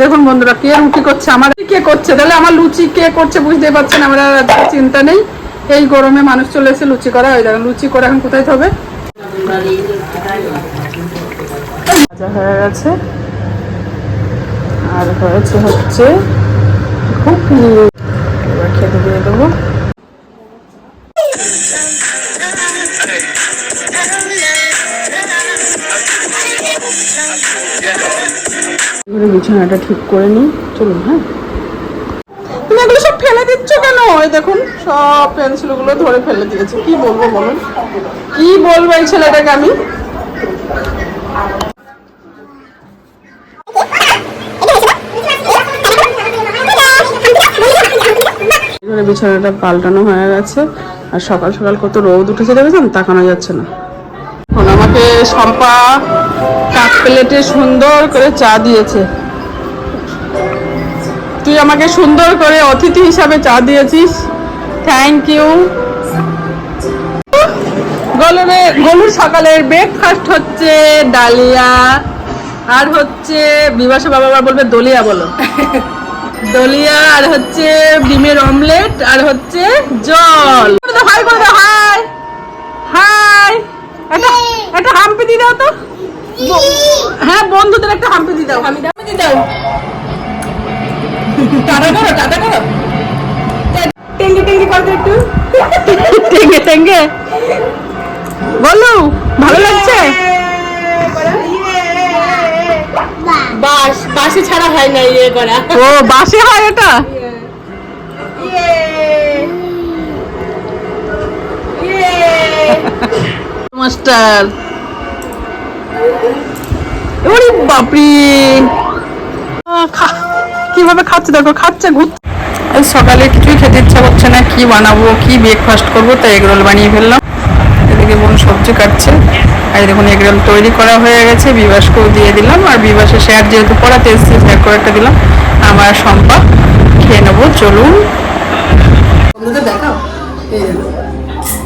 দেখুন বন্ধুরা, কে রুটি করছে? আমার কে করছে? তাহলে আমার লুচি কে করছে বুঝতে পারছেন, আমার চিন্তা নেই। এই গরমে মানুষ চলে এসে লুচি করা। ওই দেখেন, লুচি করে এখন কোথায় হবে হয়ে গেছে। আর হয়েছে হচ্ছে এবার খেতে দিয়ে দেবো। এবারে বিছানাটা ঠিক করে নিই। চলুন হ্যাঁ? তুমি এগুলো সব ফেলে দিচ্ছ কেন? ওই দেখুন, সব পেন্সিলগুলো ধরে ফেলে দিয়েছে। কি বলব বলুন? কি বলব এই ছেলেটাকে আমি? বিছানাটা পাল্টানো হয়ে গেছে। আর সকাল সকাল কত রোদ উঠেছে দেখেছেন? তাকানো যাচ্ছে না। আমাকে শম্পা কাপ প্লেটে সুন্দর করে চা দিয়েছে। তুই আমাকে সুন্দর করে অতিথি হিসাবে চা দিয়েছিস। থ্যাংক ইউ গলুরে গলুর সকালের ব্রেকফাস্ট হচ্ছে ডালিয়া, আর হচ্ছে বিবাসা বাবা বলবে দলিয়া বলো। দলিয়া, আর হচ্ছে ডিমের অমলেট আর হচ্ছে জল। হাই করে হাই। হাই। একটা একটা হাম্পি দিয়ে দাও তো। হ্যাঁ বন্ধুদের একটা হাম্পি দিয়ে দাও। হাম্পি দিয়ে দাও। টাটা করো টাটা করো। টেঙ্গে টেঙ্গে করো একটু। টেঙ্গে টেঙ্গে। বলো ভালো লাগছে? বাস বাসে ছাড়া হয় না ইয়ে করা। ও বাসে হয় এটা? মাস্টার। ওরে বাপরি। কীভাবে খাচ্ছে দেখো খাচ্ছে ঘুরছে। আজ সকালে কিছুই খেতে ইচ্ছা করছে না কি বানাবো কি ব্রেকফাস্ট করব তাই এগরোল বানিয়ে ফেললাম। এদিকে বোন সবজি কাটছে। আর দেখুন এগরোল তৈরি করা হয়ে গেছে বিবাসকেও দিয়ে দিলাম। আর বিবাসে শেয়ার যেহেতু পড়াতে এসেছে শেয়ার করে একটা দিলাম। আমার সম্পা খেয়ে নেব চলুন। দেখাও?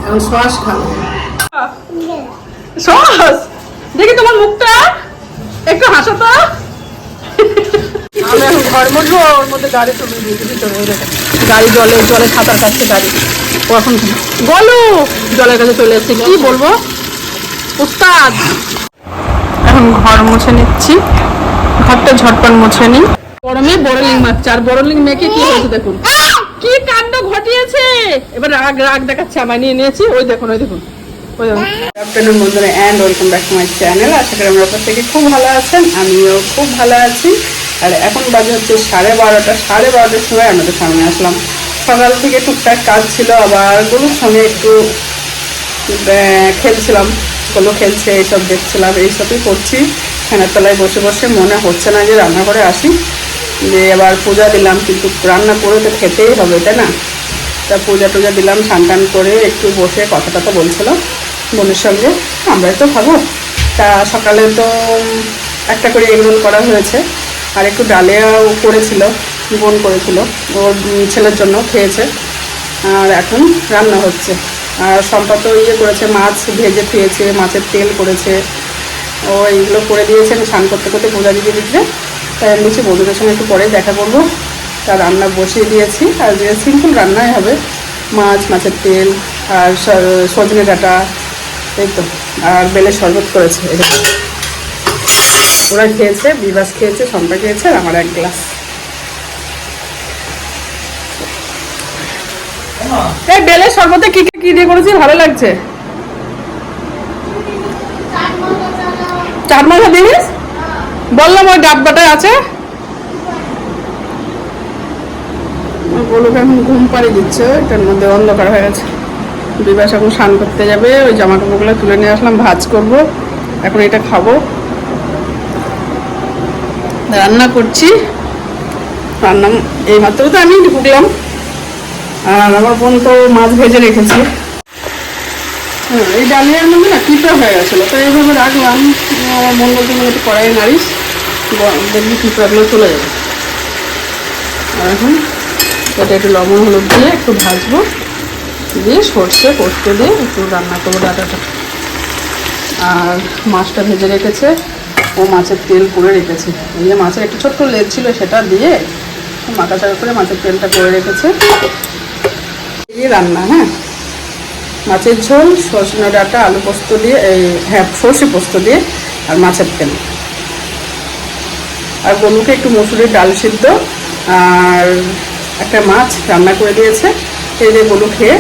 এখন শ্বাস খাব। সস? দেখি তোমার মুখটা। একটু হাসো তো। আমি এখন ঘর মধ্যে ওর মধ্যে গাড়ি চলে দিয়েছি গাড়ি জলে জলে সাঁতার কাটছে গাড়ি। ও এখন বলো জলের কাছে চলে এসেছে। কি বলব? উস্তাদ। এখন ঘর মুছে নিচ্ছি। ঘরটা ঝটপট মুছে নিই। গরমে বড়লিং মারছে আর বড়লিং মেয়েকে কি হয়েছে দেখুন? কি কাণ্ড ঘটিয়েছে? এবার রাগ রাগ দেখাচ্ছে আমার নিয়ে নিয়েছি। ওই দেখুন ওই দেখুন। আফটারনুন বন্ধুরা and welcome back to my channel আশা করি আমরা প্রত্যেকে খুব ভালো আছেন, আমিও খুব ভালো আছি। আর এখন বাজে হচ্ছে সাড়ে বারোটা, সাড়ে বারোটার সময় আমাদের সামনে আসলাম। সকাল থেকে টুকটাক কাজ ছিল, আবার গরুর সঙ্গে একটু খেলছিলাম। গোলো খেলছে, এইসব দেখছিলাম, এইসবই করছি। ফ্যানের তলায় বসে বসে মনে হচ্ছে না যে রান্না করে আসি। যে এবার পূজা দিলাম, কিন্তু রান্না করে তো খেতেই হবে, তাই না? তা পূজা টুজা দিলাম টান করে একটু বসে কথা টথা বলছিলাম বোনের সঙ্গে। আমরাই তো খাব তা সকালে তো একটা করে এগরোল করা হয়েছে। আর একটু ডালিয়াও করেছিল, বোন করেছিল। ওর ছেলের জন্য খেয়েছে। আর এখন রান্না হচ্ছে। আর সম্পা তো ইয়ে করেছে, মাছ ভেজে খেয়েছে, মাছের তেল করেছে। ও এইগুলো করে দিয়েছে আমি স্নান করতে করতে পূজা দিতে দিতে তাই আমি বলছি বন্ধুদের সঙ্গে একটু পরে দেখা করব। তা রান্না বসিয়ে দিয়েছি। আর যে সিম্পল রান্নাই হবে, মাছ, মাছের তেল, আর সজনে ডাঁটা, এই তো। আর বেলের শরবত করেছে, এই ওরা খেয়েছে বিবাস খেয়েছে সম্পা খেয়েছে, আর আমার এক গ্লাস। এই বেলের শরবতে কি কি দিয়ে করেছি, ভালো লাগছে? চাট মশলা দিস বললাম ওই ডাব্বাটায় আছে? বলুক এখন ঘুম পাড়ি দিচ্ছে, এটার মধ্যে অন্ধকার হয়ে গেছে। বিবাস এখন স্নান করতে যাবে, ওই জামা কাপড়গুলো তুলে নিয়ে আসলাম, ভাজ করব, এখন এটা খাব। রান্না করছি, রান্না এই মাত্র তো আমি ঢুকলাম। আর আমার বোন তো মাছ ভেজে রেখেছে। হ্যাঁ এই ডালিয়ার মধ্যে না পিঁপড়া হয়ে গেছিল, তো এইভাবে রাখলাম। আমার বোন বলতে মনে একটু কড়াই নাড়িস দেখবি পিঁপড়াগুলো চলে যাবে। আর এখন এটা একটু লবণ হলুদ দিয়ে একটু ভাজবো। দিয়ে সর্ষে পোস্ত দিয়ে একটু রান্না করব ডাটাটা। আর মাছটা ভেজে রেখেছে। ও মাছের তেল করে রেখেছে। এই যে মাছের একটু ছোট্ট লেজ ছিল, সেটা দিয়ে মাথা চাড়া করে মাছের তেলটা করে রেখেছে। দিয়ে রান্না হ্যাঁ? মাছের ঝোল সজনে ডাটা, আলু পোস্ত দিয়ে, এই হ্যাঁ সর্ষে পোস্ত দিয়ে আর মাছের তেল। আর গলুকে একটু মসুরির ডাল সিদ্ধ আর একটা মাছ রান্না করে দিয়েছে। এই যে গলু খেয়ে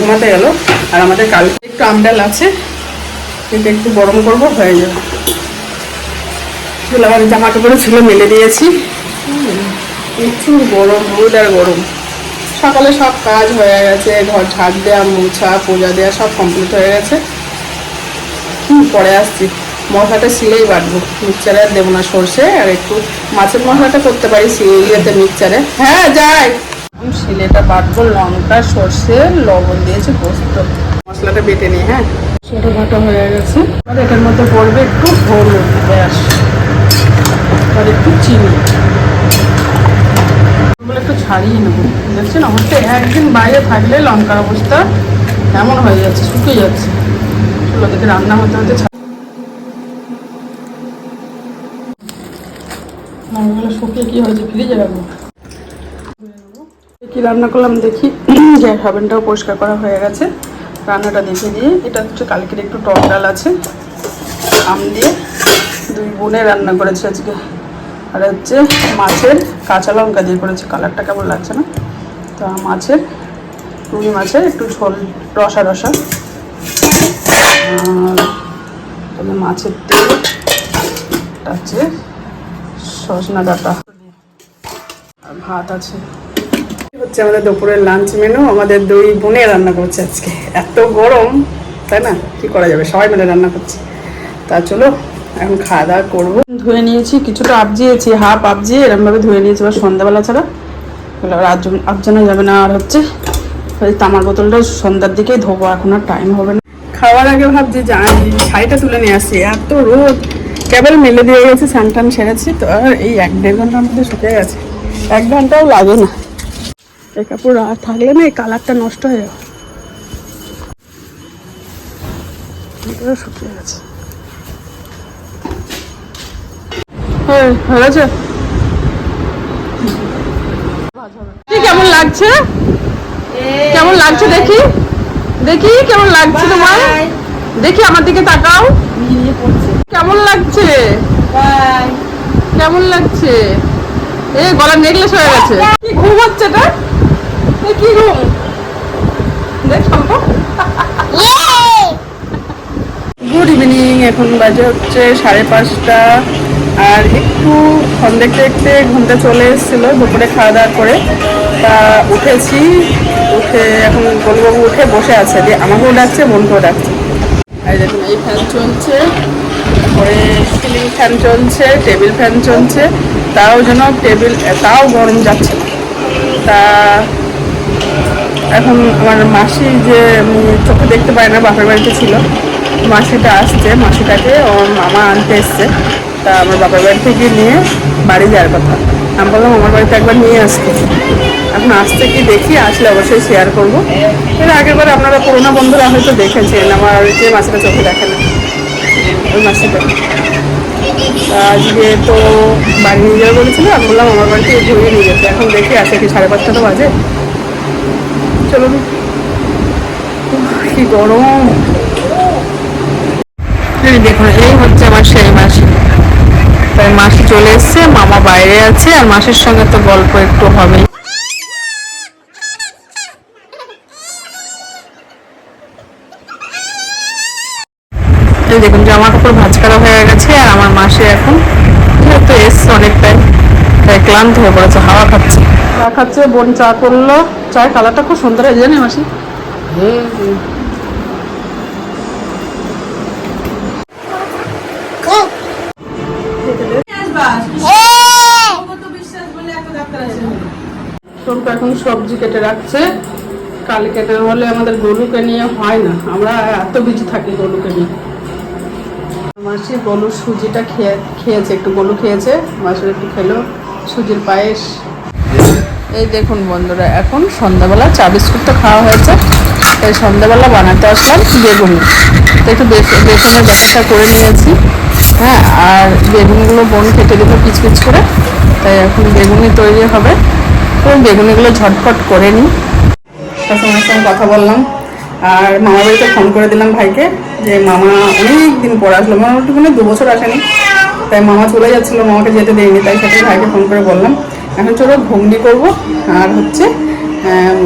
ঘুমাতে গেল। আর আমাদের কালকে একটু আমডাল আছে এটা একটু গরম করব, হয়ে যাবে। চুলা আমার জামা কাপড় ছিল মেলে দিয়েছি। প্রচুর গরম রোদ আর গরম। সকালে সব কাজ হয়ে গেছে, ঘর ঝাড় দেওয়া মোছা, পূজা দেওয়া সব কমপ্লিট হয়ে গেছে। পরে আসছি। মশলাটা সিলেই বাটবো। মিক্সচারে আর দেবো না সর্ষে আর একটু মাছের মশলাটা করতে পারি সিলেতে মিক্সচারে হ্যাঁ যাই। সিলেটা বাটবো লঙ্কা সর্ষে লবণ দিয়েছি পোস্ত। মশলাটা বেটে নিই হ্যাঁ। ছোটো বাটা হয়ে গেছে। আর এটার মধ্যে পড়বে একটু হলুদ ব্যাস। আর একটু চিনি। একটু ছাড়িয়ে নেব। দেখছেন অবশ্যই একদিন বাইরে থাকলে লঙ্কার অবস্থা এমন হয়ে যাচ্ছে শুকিয়ে যাচ্ছে। চলো দেখে রান্না হতে হতে শুকিয়ে কি হয়েছে কি রান্না করলাম দেখি। গ্যাস হাভেনটাও পরিষ্কার করা হয়ে গেছে। রান্নাটা দেখে দিয়ে এটা হচ্ছে কালকের একটু টক ডাল আছে। আম দিয়ে দুই বোনে রান্না করেছে আজকে। আর হচ্ছে মাছের কাঁচা লঙ্কা দিয়ে করেছে। কালারটা কেমন লাগছে না? তা মাছের, রুই মাছের একটু ঝোল, রসা রসা। মাছের তেল হচ্ছে সজনা ডাটা। আর ভাত আছে। হচ্ছে আমাদের দুপুরের লাঞ্চ মেনু আমাদের দুই বোনে রান্না করছে আজকে। এত গরম তাই না? কি করা যাবে? সবাই মিলে রান্না করছে। তা চলো এখন খাওয়া দাওয়া করব। ধুয়ে নিয়েছি কিছুটা আবজিয়েছি হাফ আবজিয়ে এরমভাবে ধুয়ে নিয়েছি। এবার সন্ধ্যাবেলা ছাড়া। আর আজ- আবজানো যাবে না আর হচ্ছে ওই তামার বোতলটা সন্ধ্যার দিকেই ধোবো এখন আর টাইম হবে না। খাওয়ার আগে ভাবছি যে শাড়িটা তুলে নিয়ে আসি। এত রোদ কেবল মেলে দিয়ে গেছে স্নান সেরেছি। তো আর এই এক দেড় ঘণ্টার মধ্যে শুকিয়ে গেছে। এক ঘন্টাও লাগে না। এই কাপড় আর থাকলে না এই কালারটা নষ্ট হয়ে যাবে। শুকিয়ে গেছে। হ্যাঁ লাগছে? কেমন লাগছে দেখি? দেখি কেমন লাগছে তোমার? দেখি আমার দিকে তাকাও। কেমন লাগছে? কেমন লাগছে? এ, গলা নেকলেস হয়ে গেছে। কি ঘুম হচ্ছে কি ঘুম? দেখ। গুড ইভিনিং এখন বাজে হচ্ছে সাড়ে পাঁচটা। আর একটু ফোন দেখতে দেখতে ঘুমটা চলে এসেছিল, দুপুরে খাওয়া দাওয়া করে। তা উঠেছি, উঠে এখন বনবাবু উঠে বসে আছে, দিয়ে আমাকেও ডাকছে, বোনকেও ডাকছে। আর দেখুন, এই ফ্যান চলছে তারপরে সিলিং ফ্যান চলছে টেবিল ফ্যান চলছে, তাও যেন টেবিল তাও গরম যাচ্ছে তা এখন আমার মাসি যে চোখে দেখতে পাই না, বাপের বাড়িতে ছিল, মাসিটা আসছে, মাসিটাকে ওর মামা আনতে এসছে। তা আমার বাপের বাড়ি থেকে নিয়ে বাড়ি যাওয়ার কথা। আমি বললাম, আমার বাড়িতে একবার নিয়ে আসতে। এখন আসতে কি দেখি, আসলে অবশ্যই শেয়ার করব। এর আগের বার আপনারা পুরোনো বন্ধুরা হয়তো দেখেছেন, আমার আর যে মাসিটা চোখে দেখে না। ওই মাসিটা। তা আজকে তো বাড়ি নিয়ে যাবে বলেছিল, আমি বললাম আমার বাড়িতে ঘুরিয়ে নিয়ে যেতে। এখন দেখি আসে কি সাড়ে পাঁচটা তো বাজে। চলুন। কি গরম। দেখুন, এই হচ্ছে আমার সেই মাসি। তাই মাসি চলে এসছে, মামা বাইরে আছে, আর মাসির সঙ্গে তো গল্প একটু হবেই এই দেখুন জামা কাপড় ভাঁজ করা হয়ে গেছে আর আমার মাসি এখন যেহেতু এসছে অনেকটাই, তাই ক্লান্ত হয়ে পড়েছে, হাওয়া খাচ্ছে। চা খাচ্ছে, বোন চা করল। চায়ের কালারটা খুব সুন্দর হয়েছে জানি মাসি? এখন সবজি কেটে রাখছে। কাল কেটে হলে আমাদের গরুকে নিয়ে হয় না। আমরা এত বিজি থাকি গরুকে নিয়ে। মাসি গলুর সুজিটা খেয়ে খেয়েছে একটু গলু খেয়েছে। মাসির একটু খেলো সুজির পায়েস। এই দেখুন বন্ধুরা এখন সন্ধ্যাবেলা চা বিস্কুট তো খাওয়া হয়েছে। তাই সন্ধ্যাবেলা বানাতে আসলাম বেগুনি। তো একটু বেস- বেগুনের ব্যাপারটা করে নিয়েছি। হ্যাঁ আর বেগুনগুলো বোন কেটে দেবো পিচ পিচ করে। তাই এখন বেগুনি তৈরি হবে। তো বেগুনিগুলো ঝটফট করে নিই। সঙ্গে কথা বললাম। আর মামা বাড়িতে ফোন করে দিলাম ভাইকে যে, মামা অনেক দিন পর আসলো। মোটামুটি মানে দু বছর আসেনি। তাই মামা চলে যাচ্ছিল, মামাকে যেতে দেয়নি, তাই সাথে ভাইকে ফোন করে বললাম। এখন চলো ঘুগনি করব। আর হচ্ছে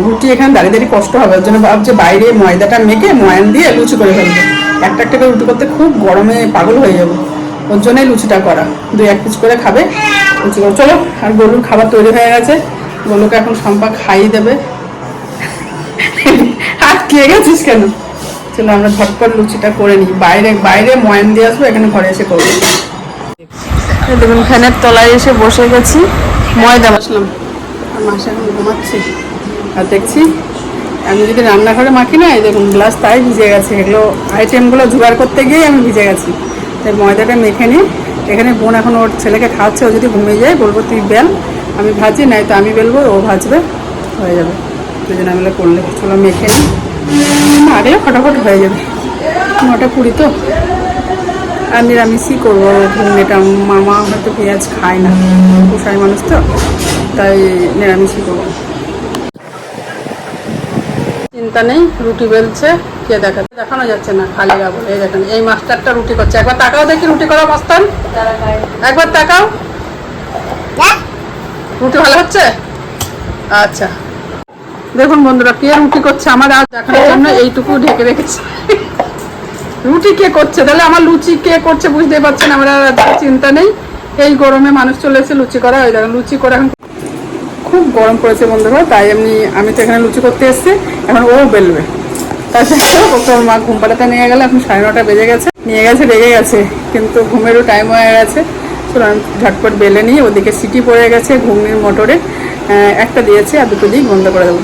রুটি এখানে দাঁড়িয়ে দাঁড়িয়ে কষ্ট হবে। ওর জন্য ভাবছে বাইরে ময়দাটা মেখে ময়ান দিয়ে লুচি করে ফেলব। একটা একটা করে রুটি করতে খুব গরমে পাগল হয়ে যাব। ওর জন্যই লুচিটা করা। দুই এক পিস করে খাবে। লুচি করে। চলো, আর গরুর খাবার তৈরি হয়ে গেছে। গরুকে এখন সম্পা খাইয়ে দেবে। খেয়ে গেছিস কেন? চলো আমরা ঝটপট লুচিটা করে নিই। বাইরে বাইরে ময়ান দিয়ে আসব এখানে ঘরে এসে করব। দেখুন ফ্যানের তলায় এসে বসে গেছি। ময়দা বসলাম আর মাসে এখন ঘুমাচ্ছি। আর দেখছি আমি যদি রান্নাঘরে মাখি না দেখুন গ্লাস তাই ভিজে গেছে। এগুলো আইটেমগুলো জোগাড় করতে গিয়েই আমি ভিজে গেছি। তাই ময়দাটা মেখে নিই। এখানে বোন এখন ওর ছেলেকে খাওয়াচ্ছে ও যদি ঘুমিয়ে যায় বলব তুই বেল আমি ভাজি নাই তো আমি বেলবো ও ভাজবে হয়ে যাবে। দুজনে মিলে করলে। চলো মেখে নিই। আগলে ফটাফট হয়ে যাবে। নটা কুড়ি তো। আর নিরামিষই করব ঘুগনিটা মামা হয়তো পেঁয়াজ খায় না পোষায় মানুষ তো তাই নিরামিষই করব। চিন্তা নেই রুটি বেলছে কে দেখা দেখানো যাচ্ছে না খালি বলে এই দেখেন এই মাস্টারটা রুটি করছে। একবার তাকাও দেখি রুটি করা মাস্টার একবার তাকাও। রুটি ভালো হচ্ছে? আচ্ছা। দেখুন বন্ধুরা কে রুটি করছে? আমার আজ দেখানোর জন্য এইটুকু ঢেকে রেখেছি। রুটি কে করছে? তাহলে আমার লুচি কে করছে বুঝতে পারছেন আমার আর চিন্তা নেই। এই গরমে মানুষ চলে এসে লুচি করা ওই দেখেন লুচি করে এখন খুব গরম পড়েছে বন্ধুরা তাই এমনি আমি তো এখানে লুচি করতে এসেছি এখন ও বেলবে। তার সাথে ওকে ওর মা ঘুম পাড়াতে নিয়ে গেলে এখন সাড়ে নটা বেজে গেছে। নিয়ে গেছে রেগে গেছে কিন্তু ঘুমেরও টাইম হয়ে গেছে। চলো আমি ঝটপট বেলে নিয়ে ওদিকে সিটি পড়ে গেছে ঘুগনির মোটরে একটা দিয়েছে আর দুটো দিয়েই বন্ধ করে দেবো।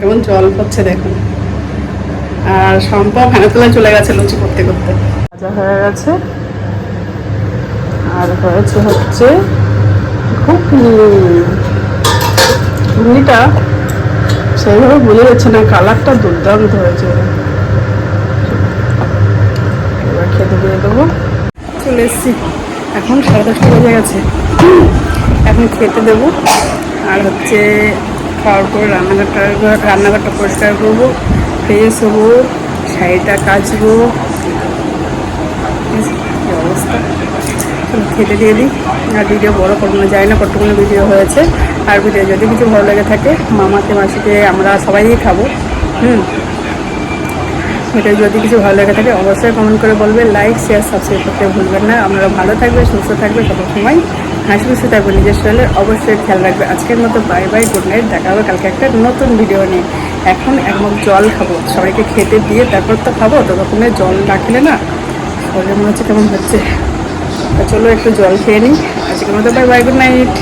কেমন জল পড়ছে দেখুন আর সম্পা ফ্যানের তলায় চলে গেছে লুচি করতে করতে। ভাজা হয়ে গেছে। আর হয়েছে হচ্ছে ঘুগনি। ঘুগনিটা সেইভাবে বোঝা যাচ্ছে না কালারটা দুর্দান্ত হয়েছে। এবার খেতে দিয়ে দেবো। চলে এসছি। এখন সাড়ে দশটা বেজে গেছে। এখন খেতে দেবো। আর হচ্ছে খাওয়ার পর রান্নাঘরটা রান্নাঘরটা পরিষ্কার করব, ফ্রেশ হব, শাড়িটা কাচবো। অবস্থা। খেতে দিয়ে দিই। আর ভিডিও বড় করব যায় না কতগুলো ভিডিও হয়েছে। আর ভিডিও যদি কিছু ভালো লেগে থাকে, মামাকে, মাসিকে, আমরা সবাই খাব। হুম। এটা যদি কিছু ভালো লেগে থাকে, অবশ্যই কমেন্ট করে বলবে। লাইক, শেয়ার, সাবস্ক্রাইব করতে ভুলবেন না। আপনারা ভালো থাকবে, সুস্থ থাকবে, সব সময় হাসি খুশি থাকবে নিজের শরীরের অবশ্যই খেয়াল রাখবে। আজকের মতো বাই বাই গুড নাইট দেখা হবে কালকে একটা নতুন ভিডিও নিয়ে। এখন একমুখ জল খাব, সবাইকে খেতে দিয়ে তারপর তো খাব, ততক্ষণে জল না খেলে না শরীরে মনে হচ্ছে কেমন হচ্ছে। চলো একটু জল খেয়ে নিই। আজকের মতো বাই বাই গুড নাইট